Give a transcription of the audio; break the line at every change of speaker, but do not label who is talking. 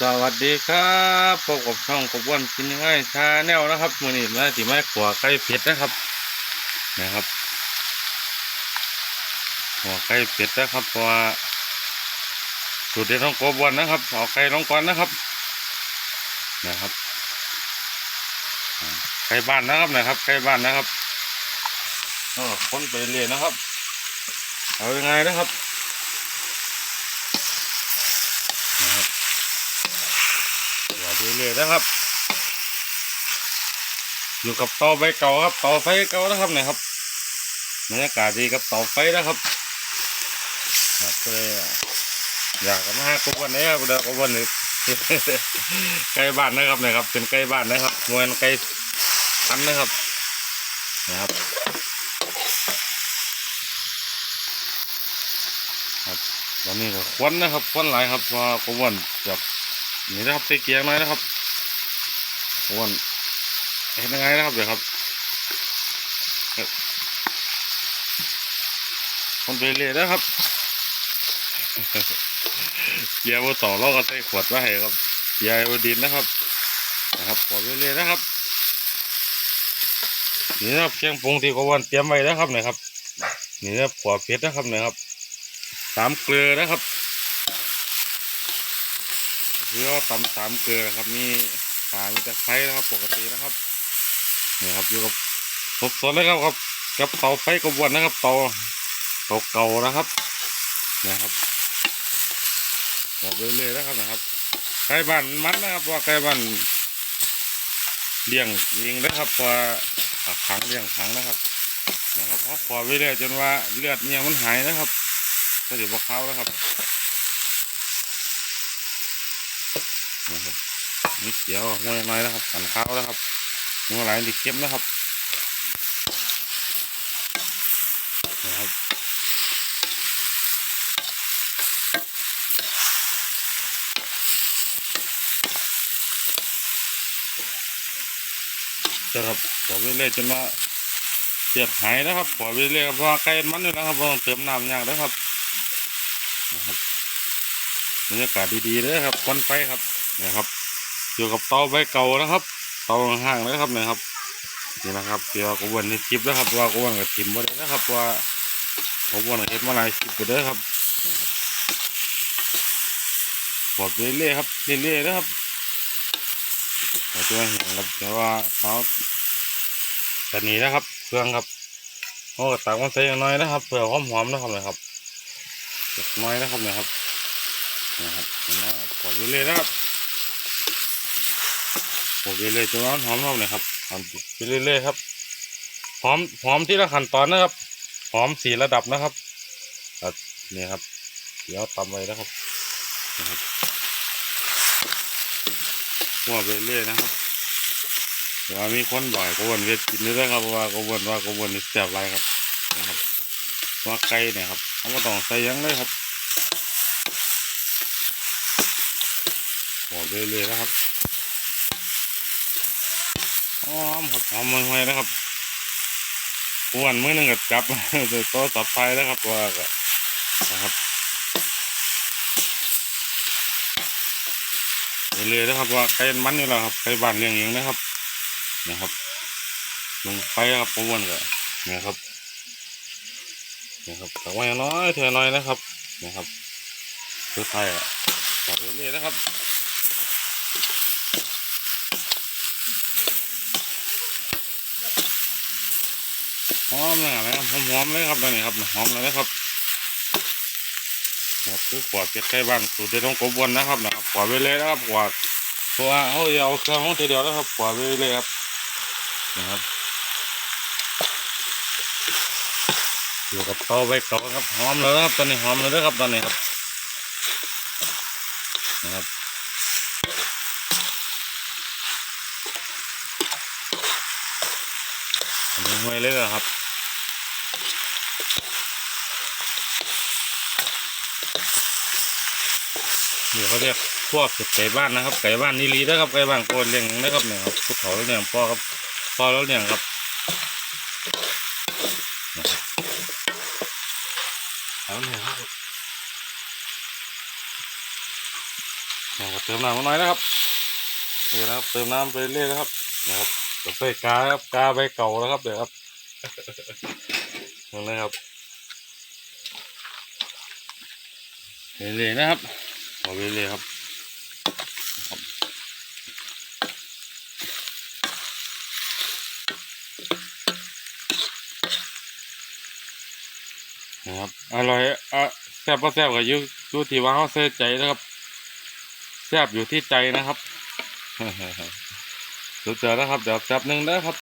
สวัสดีครับพบกับช่องกบวนกินยังไงชาแนลนะครับมือนี้มาติไม้ขัวไก่เป็ดนะครับนะครับหัวไก่เป็ดนะครับเพราะว่าสูตรเด็ดของกบวนนะครับเอาไก่ลงก่อนนะครับนะครับไก่บ้านนะครับนะครับไก่บ้านนะครับก็คนไปเรื่อยนะครับ เอายังไงนะครับนะครับ อย่า เรื่อยๆนะครับ อยู่กับเตาไฟเก่าครับเตาไฟเก่านะครับเนี่ยครับบรรยากาศดีกับเตาไฟนะครับครับก็เลยอยากมาหากวันนี้ครับเดี๋ยวกวันนี้ใกล้บ้านนะครับนี่ยครับ เป็นใกล้บ้านนะครับมวนใกล้ทันนะครับนะครับครับตอนนี้ก็ควันนะครับควันหลายครับเพราะกวนจะ นี่นะครับใส่เกียร์หน่อยนะครับวนเห็นยังไงนะครับเดี๋ยวครับคนไปเรื่อยนะครับเกียร์ว่าต่อเราก็ใส่ขวดไว้ให้ครับเกียร์ไวดินนะครับนะครับขอไปเรื่อยนะครับนี่นะครับเครื่องปรุงที่กวนเตรียมไว้นะครับนี่ยครับนี่นะครับขวดเพชรนะครับนี่ยครับสามเกลือนะครับ คือว่าตำสามเกลือนะครับมีขามีตะไคร้นะครับ ปกตินะครับนี่ครับอยู่กับสดสดเลยครับครับกับเตาไฟกระบวนนะครับเตาเตาเก่านะครับนะครับบอกไปเรื่อยๆนะครับนะครับไก่บ้านมันนะครับว่าไก่บ้านเลี้ยงยิงนะครับว่าขังเลี้ยงขังนะครับนะครับเพราะขอไปเรื่อยจนว่าเลือดเนี่ยมันหายนะครับก็เดี๋ยวบอกเขานะครับ นะครับนี่เขียวห้วยน้อยนะครับสันเข้าวนะครับหัวไหลดิเข้มนะครับนะครับจะครับขอไปเรื่อยจนว่าเสียหายนะครับขอไปเรื่อยครับเพราะว่าไก่มันอยู่นะครับต้องเติมน้ำยากนะครับนะครับบรรยากาศดีๆเลยครับควันไฟครับ นะครับอยู่กับเตาใบเก่านะครับเตาห่างนะครับนะครับนี่นะครับเกี่ยวกับวันในคลิปนะครับว่ากวนกับทิมบ่ได้นะครับว่าผมวนเฮ็ดมาหลายคลิปไปเด้อครับนะครับบอกเรื่อยๆครับเรื่อยๆนะครับแต่ตัวเห็นครับแต่ว่าเขาตอนนี้นะครับเครื่องครับเขาตักมาใส่อย่างน้อยนะครับเพื่อความหอมนะครับนะครับน้อยนะครับนะครับนะครับเห็นไหมบอกเรื่อยๆนะครับ ผมไปเลยตัวน้อนหอมๆเลยครับหอมไปเรื่อยๆครับหอมหอมที่ละขั้นตอนนะครับ หอมสีระดับนะครับนี่ครับ เดี๋ยวตำไว้นะครับนะครับหัวไปเรื่อยนะครับแต่ว่ามีคนบ่อยกวนเวทกินด้วยครับเพราะว่ากวนว่ากวนนี่แซ่บไรครับนะครับว่าไก่เนี่ยครับเขาก็ต้องใส่ยังเลยครับหัวไปเรื่อยนะครับ หอมหอมห่วยนะครับอ้วนมื้อนึงก็จับโดยตัวสับไฟแล้วครับว่านะครับเรื่อยนะครับว่าไก่มันนี่แหละครับไก่บ้านเลี้ยงเองนะครับนะครับลงไฟครับอ้วนก็เนี่ยครับนี่ยครับแต่ว่าน้อยเท่าน้อยนะครับนะครับสุดท้ายอะเรื่อยๆนะครับ หอมเลยนะครับหอมหอมเลยครับตอนนี้ครับหอมเลยนะครับนะครับคือขวดเป็ดไก่บ้านสูตรเด็ดของกบวนนะครับนะครับขวดไปเลยนะครับขวดเพราะว่าเขาจะเอาเครื่องของทีเดียวนะครับขวดไปเลยครับนะครับอยู่กับเตาใบเก่าครับหอมเลยครับตอนนี้หอมเลยนะครับตอนนี้ครับนะครับ อันนี้ห้วยเลยเหรอครับเดี๋ยวเขาเรียกพวกเป็ดไก่บ้านนะครับ ไก่บ้านนี่ลีนะครับไก่บ้านโกนเลี้ยงนะครับเนี่ยครับผู้เฒ่าแล้วเลี้ยงพ่อครับพ่อแล้วเลี้ยงครับนะครับเอาเนี่ยครับนะครับติมน้ำมาหน่อยนะครับนี่นะครับเติมน้ำไปเรื่อยนะครับนะครับ เดี๋ยวใส่กาครับกาใบเก่าแล้วครับเดี๋ยวครับนั่นนะครับเรื่อยๆนะครับเอาเรื่อยๆครับครับนะครับอร่อยอะแซ่บก็แซ่บกับยู่อยู่ที่ว่าเขาเสียใจนะครับ แซ่บอยู่ที่ใจนะครับ สุดยอดนะครับเดี๋ยวจับหนึ่งนะครับ